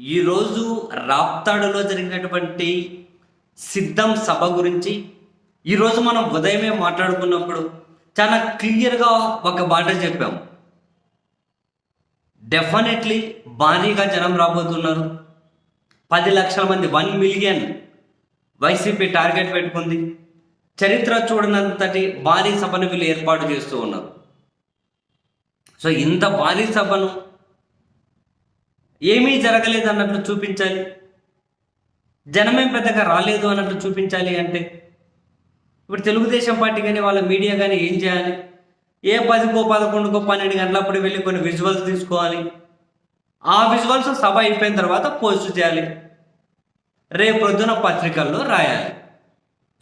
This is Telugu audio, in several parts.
ఈరోజు రాప్తాడులో జరిగినటువంటి సిద్ధం సభ గురించి ఈరోజు మనం ఉదయమే మాట్లాడుకున్నప్పుడు చాలా క్లియర్గా ఒక మాట చెప్పాం. డెఫినెట్లీ భారీగా జనం రాబోతున్నారు. పది లక్షల మంది వన్ మిలియన్ వైసీపీ టార్గెట్ పెట్టుకుంది. చరిత్ర చూడనంతటి భారీ సభను వీళ్ళు ఏర్పాటు చేస్తూ ఉన్నారు. సో ఇంత భారీ సభను ఏమీ జరగలేదు అన్నట్లు చూపించాలి. జనమేం పెద్దగా రాలేదు అన్నట్లు చూపించాలి అంటే ఇప్పుడు తెలుగుదేశం పార్టీ కానీ వాళ్ళ మీడియా కానీ ఏం చేయాలి? ఏ పదికో పదకొండుకో పన్నెండు గంటలప్పుడు వెళ్ళి కొన్ని విజువల్స్ తీసుకోవాలి. ఆ విజువల్స్ సభ అయిపోయిన తర్వాత పోస్ట్ చేయాలి. రేపు పొద్దున పత్రికల్లో రాయాలి.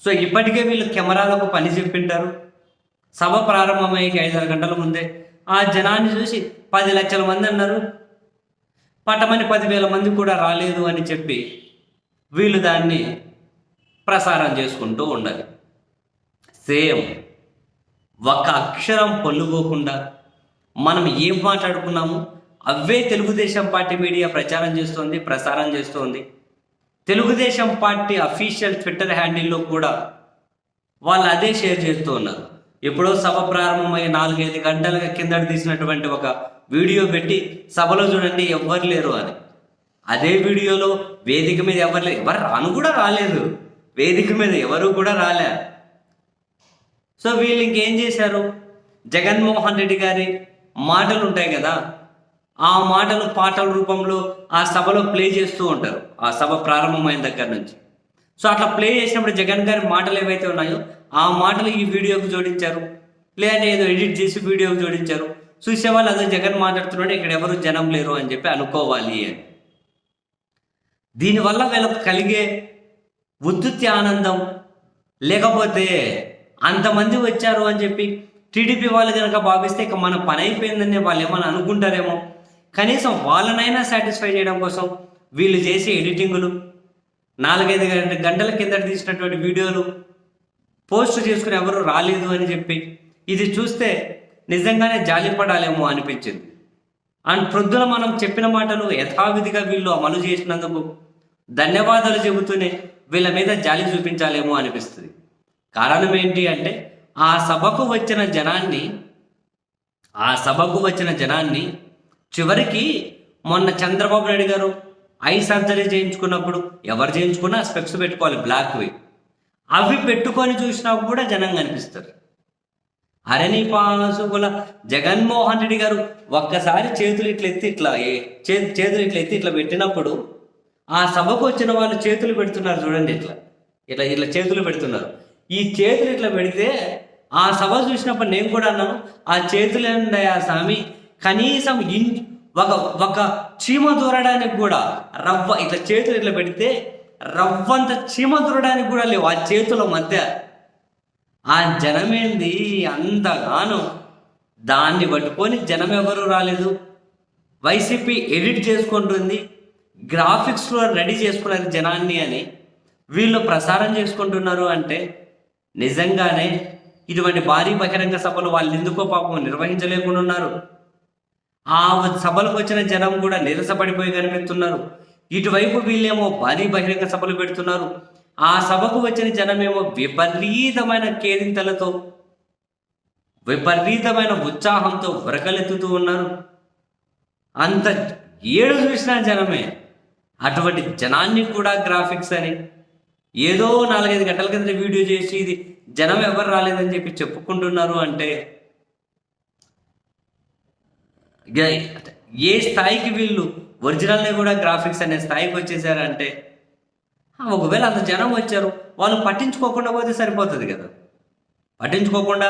సో ఇప్పటికే వీళ్ళు కెమెరాలకు పని చెప్పింటారు. సభ ప్రారంభమయ్యే ఐదారు గంటల ముందే ఆ జనాన్ని చూసి పది లక్షల మంది అన్నారు. పట్టమని పదివేల మంది కూడా రాలేదు అని చెప్పి వీళ్ళు దాన్ని ప్రసారం చేసుకుంటూ ఉండాలి. సేమ్ ఒక అక్షరం పొల్లుకోకుండా మనం ఏం మాట్లాడుకున్నాము? అవే తెలుగుదేశం పార్టీ మీడియా ప్రచారం చేస్తోంది ప్రసారం చేస్తోంది. తెలుగుదేశం పార్టీ అఫీషియల్ ట్విట్టర్ హ్యాండిల్లో కూడా వాళ్ళు అదే షేర్ చేస్తూ ఉన్నారు. ఎప్పుడో సభ ప్రారంభమై నాలుగైదు గంటల కిందట తీసినటువంటి ఒక వీడియో పెట్టి సభలో చూడండి ఎవ్వరు లేరు అని. అదే వీడియోలో వేదిక మీద ఎవరు లేరు ఎవరు రాను కూడా రాలేదు. వేదిక మీద ఎవరు కూడా రాలే. సో వీళ్ళు ఇంకేం చేశారు? జగన్మోహన్ రెడ్డి గారి మాటలు ఉంటాయి కదా ఆ మాటలు పాటల రూపంలో ఆ సభలో ప్లే చేస్తూ ఉంటారు ఆ సభ ప్రారంభమైన దగ్గర నుంచి. సో అట్లా ప్లే చేసినప్పుడు జగన్ గారి మాటలు ఏవైతే ఉన్నాయో ఆ మాటలు ఈ వీడియోకి జోడించారు. లేదంటే ఏదో ఎడిట్ చేసి వీడియోకి జోడించారు. చూసేవాళ్ళు అదే జగన్ మాట్లాడుతున్నాడు ఇక్కడ ఎవరు జనం లేరు అని చెప్పి అనుకోవాలి అని. దీనివల్ల వీళ్ళకు కలిగే ఉత్తుత్తి ఆనందం లేకపోతే అంతమంది వచ్చారు అని చెప్పి టీడీపీ వాళ్ళు కనుక భావిస్తే ఇక మన పని అయిపోయిందని వాళ్ళు ఏమైనా అనుకుంటారేమో. కనీసం వాళ్ళనైనా సాటిస్ఫై చేయడం కోసం వీళ్ళు చేసే ఎడిటింగులు నాలుగైదు గంటల కిందట తీసినటువంటి వీడియోలు పోస్ట్ చేసుకుని ఎవరు రాలేదు అని చెప్పి ఇది చూస్తే నిజంగానే జాలిపడాలేమో అనిపించింది. అండ్ ప్రొద్దున మనం చెప్పిన మాటలు యథావిధిగా వీళ్ళు అమలు చేసినందుకు ధన్యవాదాలు చెబుతూనే వీళ్ళ మీద జాలి చూపించాలేమో అనిపిస్తుంది. కారణం ఏంటి అంటే ఆ సభకు వచ్చిన జనాన్ని ఆ సభకు వచ్చిన జనాన్ని చివరికి మొన్న చంద్రబాబు నాయుడు గారు ఐ సర్జరీ చేయించుకున్నప్పుడు ఎవరు చేయించుకున్నా స్పెక్స్ పెట్టుకోవాలి బ్లాక్వి. అవి పెట్టుకొని చూసినా కూడా జనం కనిపిస్తారు. అరణి పాసుకుల జగన్మోహన్ రెడ్డి గారు ఒక్కసారి చేతులు ఇట్లా ఎత్తి ఇట్లా ఏ- చేతులు ఇట్లా ఎత్తి ఇట్లా పెట్టినప్పుడు ఆ సభకు వచ్చిన వాళ్ళు చేతులు పెడుతున్నారు చూడండి ఇట్లా. ఇట్లా ఇట్లా చేతులు పెడుతున్నారు. ఈ చేతులు ఇట్లా పెడితే ఆ సభ చూసినప్పుడు నేను కూడా అన్నాను ఆ చేతులు ఆ స్వామి? కనీసం ఇన్ ఒక ఒక చీమ దూరడానికి కూడా రవ్వ ఇట్లా చేతులు ఇట్లా పెడితే రవ్వంత చీమ దూరడానికి కూడా లేవు. ఆ చేతుల మధ్య. ఆ జనమేంది? అంతగానో. దాన్ని పట్టుకొని జనం ఎవరు రాలేదు. వైసీపీ ఎడిట్ చేసుకుంటుంది. గ్రాఫిక్స్లో రెడీ చేసుకున్నారు జనాన్ని అని. వీళ్ళు ప్రసారం చేసుకుంటున్నారు అంటే నిజంగానే ఇటువంటి భారీ బహిరంగ సభలు వాళ్ళు ఎందుకో పాపం నిర్వహించలేకుండా ఉన్నారు. ఆ సభలకు వచ్చిన జనం కూడా నిరసపడిపోయి కనిపిస్తున్నారు. ఇటువైపు వీళ్ళేమో భారీ బహిరంగ సభలు పెడుతున్నారు. ఆ సభకు వచ్చిన జనమేమో విపరీతమైన కేరింతలతో విపరీతమైన ఉత్సాహంతో ఉరకలెత్తుతూ ఉన్నారు. అంత ఏడు చూసిన జనమే అటువంటి జనాన్ని కూడా గ్రాఫిక్స్ అని ఏదో నాలుగైదు గంటల కింద వీడియో చేసి ఇది జనం ఎవరు రాలేదని చెప్పి చెప్పుకుంటున్నారు అంటే ఏ స్థాయికి వీళ్ళు ఒరిజినల్ని కూడా గ్రాఫిక్స్ అనే స్థాయికి వచ్చేసారంటే ఒకవేళ అంత జనం వచ్చారు వాళ్ళు పట్టించుకోకుండా పోతే సరిపోతుంది కదా. పట్టించుకోకుండా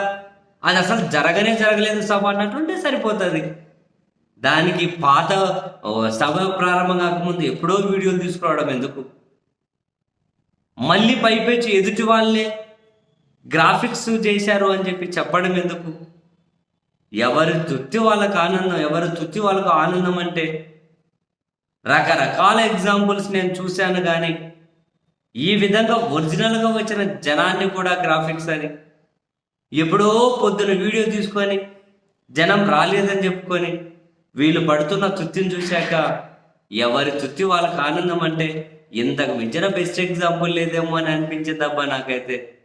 అది అసలు జరగనే జరగలేదు సభ అన్నట్టుంటే సరిపోతుంది. దానికి పాత సభ ప్రారంభం కాకముందు ఎప్పుడో వీడియోలు తీసుకురావడం ఎందుకు? మళ్ళీ పైపెచ్చి ఎదుటి వాళ్ళే గ్రాఫిక్స్ చేశారు అని చెప్పి చెప్పడం ఎందుకు? ఎవరి తృప్తి వాళ్ళకు ఆనందం ఎవరి తృప్తి వాళ్ళకు ఆనందం అంటే రకరకాల ఎగ్జాంపుల్స్ నేను చూశాను కానీ ఈ విధంగా ఒరిజినల్గా వచ్చిన జనాన్ని కూడా గ్రాఫిక్స్ అని ఎప్పుడో పొద్దున వీడియో తీసుకొని జనం రాలేదని చెప్పుకొని వీళ్ళు పడుతున్న తృప్తిని చూశాక ఎవరి తృప్తి వాళ్ళకి ఆనందం అంటే ఇంతకు మించిన బెస్ట్ ఎగ్జాంపుల్ లేదేమో అని అనిపించింది అబ్బా నాకైతే.